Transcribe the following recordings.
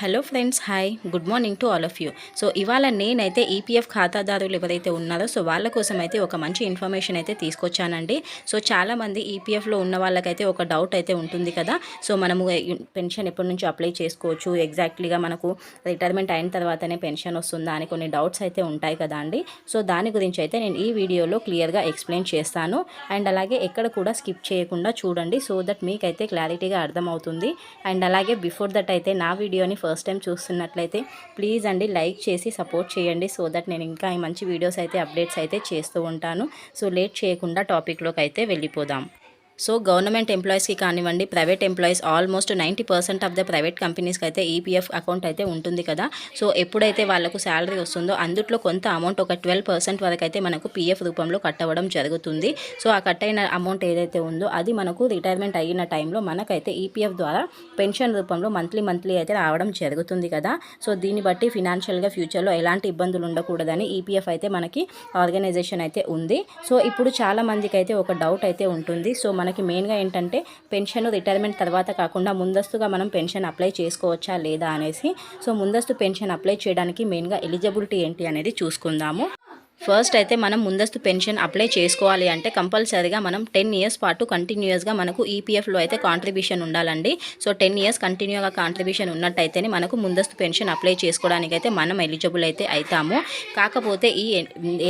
Hello friends hi. Good morning to all of you. So ఇవాళ నేనైతే EPF ఖాతాదారులు ఎవరైతే ఉన్నారో సో వాళ్ళ కోసం అయితే ఒక మంచి ఇన్ఫర్మేషన్ అయితే తీసుకొచ్చానండి. సో చాలామంది ఈపీఎఫ్లో ఉన్న వాళ్ళకైతే ఒక డౌట్ అయితే ఉంటుంది కదా. సో మనము పెన్షన్ ఎప్పటి నుంచి అప్లై చేసుకోవచ్చు? ఎగ్జాక్ట్లీగా మనకు రిటైర్మెంట్ అయిన తర్వాతనే పెన్షన్ వస్తుందా అని కొన్ని డౌట్స్ అయితే ఉంటాయి కదా అండి. సో దాని గురించి అయితే నేను ఈ వీడియోలో క్లియర్గా ఎక్స్ప్లెయిన్ చేస్తాను. అండ్ అలాగే ఎక్కడ కూడా స్కిప్ చేయకుండా చూడండి సో దట్ మీకైతే క్లారిటీగా అర్థమవుతుంది. అండ్ అలాగే బిఫోర్ దట్ అయితే నా వీడియోని ఫస్ట్ ఫస్ట్ టైం చూస్తున్నట్లయితే ప్లీజ్ అండి లైక్ చేసి సపోర్ట్ చేయండి సో దట్ నేను ఇంకా ఈ మంచి వీడియోస్ అయితే అప్డేట్స్ అయితే చేస్తూ ఉంటాను. సో లేట్ చేయకుండా టాపిక్లోకి అయితే వెళ్ళిపోదాం. సో గవర్నమెంట్ ఎంప్లాయీస్కి కానివ్వండి private employees almost ninety percent of the private కంపెనీస్కి అయితే ఈపీఎఫ్ అకౌంట్ అయితే ఉంటుంది కదా. సో ఎప్పుడైతే వాళ్ళకు శాలరీ వస్తుందో అందుట్లో కొంత అమౌంట్ ఒక ట్వెల్వ్ పర్సెంట్ వరకు అయితే మనకు పీఎఫ్ రూపంలో కట్టవడం జరుగుతుంది. సో ఆ కట్ అయిన అమౌంట్ ఏదైతే ఉందో అది మనకు రిటైర్మెంట్ అయిన టైంలో మనకైతే ఈపీఎఫ్ ద్వారా పెన్షన్ రూపంలో మంత్లీ మంత్లీ అయితే రావడం జరుగుతుంది కదా. సో దీన్ని బట్టి ఫినాన్షియల్గా ఫ్యూచర్లో ఎలాంటి ఇబ్బందులు ఉండకూడదని ఈపీఎఫ్ అయితే మనకి ఆర్గనైజేషన్ అయితే ఉంది. సో ఇప్పుడు చాలా మందికి అయితే ఒక డౌట్ అయితే ఉంటుంది. సో మన మనకి మెయిన్గా ఏంటంటే పెన్షన్ రిటైర్మెంట్ తర్వాత కాకుండా ముందస్తుగా మనం పెన్షన్ అప్లై చేసుకోవచ్చా లేదా అనేసి సో ముందస్తు పెన్షన్ అప్లై చేయడానికి మెయిన్గా ఎలిజిబిలిటీ ఏంటి అనేది చూసుకుందాము. ఫస్ట్ అయితే మనం ముందస్తు పెన్షన్ అప్లై చేసుకోవాలి అంటే కంపల్సరీగా మనం టెన్ ఇయర్స్ పాటు కంటిన్యూస్గా మనకు ఈపీఎఫ్లో అయితే కాంట్రిబ్యూషన్ ఉండాలండి. సో టెన్ ఇయర్స్ కంటిన్యూగా కాంట్రిబ్యూషన్ ఉన్నట్టయితేనే మనకు ముందస్తు పెన్షన్ అప్లై చేసుకోవడానికి అయితే మనం ఎలిజిబుల్ అయితే అవుతాము కాకపోతే ఈ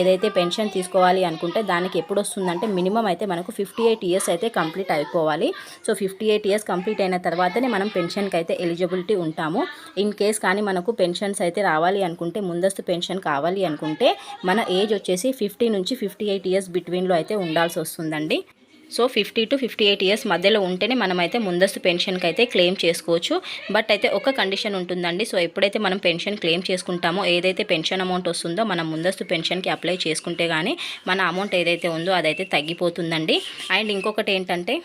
ఏదైతే పెన్షన్ తీసుకోవాలి అనుకుంటే దానికి ఎప్పుడు వస్తుందంటే మినిమం అయితే మనకు ఫిఫ్టీ ఎయిట్ ఇయర్స్ అయితే కంప్లీట్ అయిపోవాలి. So fifty eight years complete అయిన తర్వాతనే మనం పెన్షన్కి అయితే ఎలిజిబిలిటీ ఉంటాము. ఇన్ కేస్ కానీ మనకు పెన్షన్స్ అయితే రావాలి అనుకుంటే ముందస్తు పెన్షన్ కావాలి అనుకుంటే మన ఏ ఏజ్ వచ్చేసి ఫిఫ్టీ నుంచి ఫిఫ్టీ ఎయిట్ ఇయర్స్ బిట్వీన్లో అయితే ఉండాల్సి వస్తుందండి. So fifty to fifty eight years మధ్యలో ఉంటేనే మనమైతే ముందస్తు పెన్షన్కి అయితే క్లెయిమ్ చేసుకోవచ్చు. బట్ అయితే ఒక కండిషన్ ఉంటుందండి. సో ఎప్పుడైతే మనం పెన్షన్ క్లెయిమ్ చేసుకుంటామో ఏదైతే పెన్షన్ అమౌంట్ వస్తుందో మనం ముందస్తు పెన్షన్కి అప్లై చేసుకుంటే కానీ మన అమౌంట్ ఏదైతే ఉందో అదైతే తగ్గిపోతుందండి. అండ్ ఇంకొకటి ఏంటంటే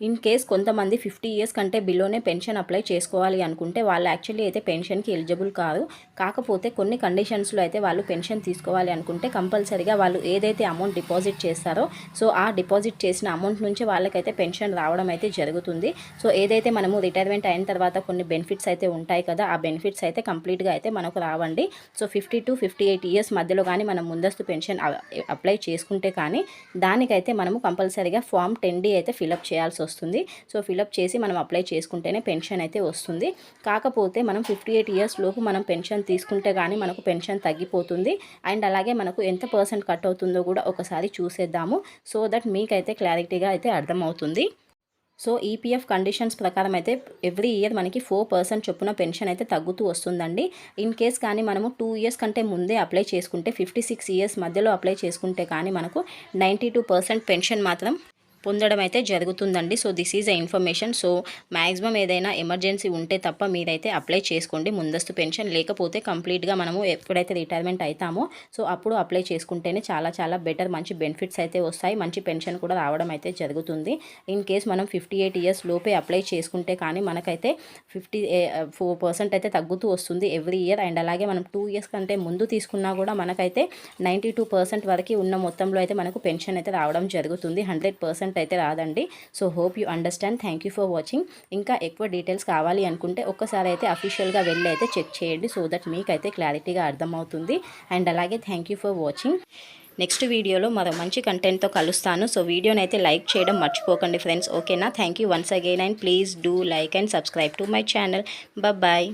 ఇన్ కేస్ కొంతమంది ఫిఫ్టీ ఇయర్స్ కంటే బిలోనే పెన్షన్ అప్లై చేసుకోవాలి అనుకుంటే వాళ్ళు యాక్చువల్లీ అయితే పెన్షన్కి ఎలిజిబుల్ కాదు. కాకపోతే కొన్ని కండిషన్స్లో అయితే వాళ్ళు పెన్షన్ తీసుకోవాలి అనుకుంటే కంపల్సరీగా వాళ్ళు ఏదైతే అమౌంట్ డిపాజిట్ చేస్తారో సో ఆ డిపాజిట్ చేసిన అమౌంట్ నుంచి వాళ్ళకైతే పెన్షన్ రావడం అయితే జరుగుతుంది. సో ఏదైతే మనము రిటైర్మెంట్ అయిన తర్వాత కొన్ని బెనిఫిట్స్ అయితే ఉంటాయి కదా ఆ బెనిఫిట్స్ అయితే కంప్లీట్గా అయితే మనకు రావండి. So fifty to fifty eight years మధ్యలో కానీ మనం ముందస్తు పెన్షన్ అప్లై చేసుకుంటే కానీ దానికైతే మనము కంపల్సరీగా ఫామ్ టెన్ డి అయితే ఫిలప్ చేయాల్సి వస్తుంది. సో ఫిలప్ చేసి మనం అప్లై చేసుకుంటేనే పెన్షన్ అయితే వస్తుంది. కాకపోతే మనం ఫిఫ్టీ ఎయిట్ ఇయర్స్ లోపు మనం పెన్షన్ తీసుకుంటే కానీ మనకు పెన్షన్ తగ్గిపోతుంది. అండ్ అలాగే మనకు ఎంత పర్సెంట్ కట్ అవుతుందో కూడా ఒకసారి చూసేద్దాము. సో దట్ మీకైతే క్లారిటీగా అయితే అర్థమవుతుంది. సో ఈపీఎఫ్ కండిషన్స్ ప్రకారం అయితే ఎవ్రీ ఇయర్ మనకి ఫోర్ పర్సెంట్ చొప్పున పెన్షన్ అయితే తగ్గుతూ వస్తుందండి. ఇన్ కేస్ కానీ మనము టూ ఇయర్స్ కంటే ముందే అప్లై చేసుకుంటే ఫిఫ్టీ సిక్స్ ఇయర్స్ మధ్యలో అప్లై చేసుకుంటే కానీ మనకు నైంటీ టూ పర్సెంట్ పెన్షన్ మాత్రం పొందడం అయితే జరుగుతుందండి. So this is a information so maximum ఏదైనా ఎమర్జెన్సీ ఉంటే తప్ప మీరైతే అప్లై చేసుకోండి. ముందస్తు పెన్షన్ లేకపోతే కంప్లీట్గా మనము ఎప్పుడైతే రిటైర్మెంట్ అవుతామో సో అప్పుడు అప్లై చేసుకుంటేనే చాలా చాలా బెటర్ మంచి బెనిఫిట్స్ అయితే వస్తాయి. మంచి పెన్షన్ కూడా రావడం అయితే జరుగుతుంది. ఇన్ కేస్ మనం ఫిఫ్టీ ఎయిట్ ఇయర్స్ లోపే అప్లై చేసుకుంటే కానీ మనకైతే ఫిఫ్టీ ఫోర్ పర్సెంట్ అయితే తగ్గుతూ వస్తుంది ఎవ్రీ ఇయర్ అండ్ అలాగే మనం టూ ఇయర్స్ కంటే ముందు తీసుకున్నా కూడా మనకైతే నైంటీ టూ పర్సెంట్ వరకు ఉన్న మొత్తంలో అయితే మనకు పెన్షన్ అయితే రావడం జరుగుతుంది. హండ్రెడ్ పర్సెంట్ అయితే రాదండి. So hope you understand. Thank you for watching. ఇంకా ఎక్కువ డీటెయిల్స్ కావాలి అనుకుంటే ఒక్కసారి అయితే అఫీషియల్గా వెళ్ళి అయితే చెక్ చేయండి. సో దట్ మీకైతే క్లారిటీగా అర్థమవుతుంది. అండ్ అలాగే thank you for watching. Next వీడియోలో మరో మంచి కంటెంట్తో కలుస్తాను. సో వీడియోని అయితే లైక్ చేయడం మర్చిపోకండి ఫ్రెండ్స్. ఓకేనా? Thank you once again. And please do like and subscribe to my channel. Bye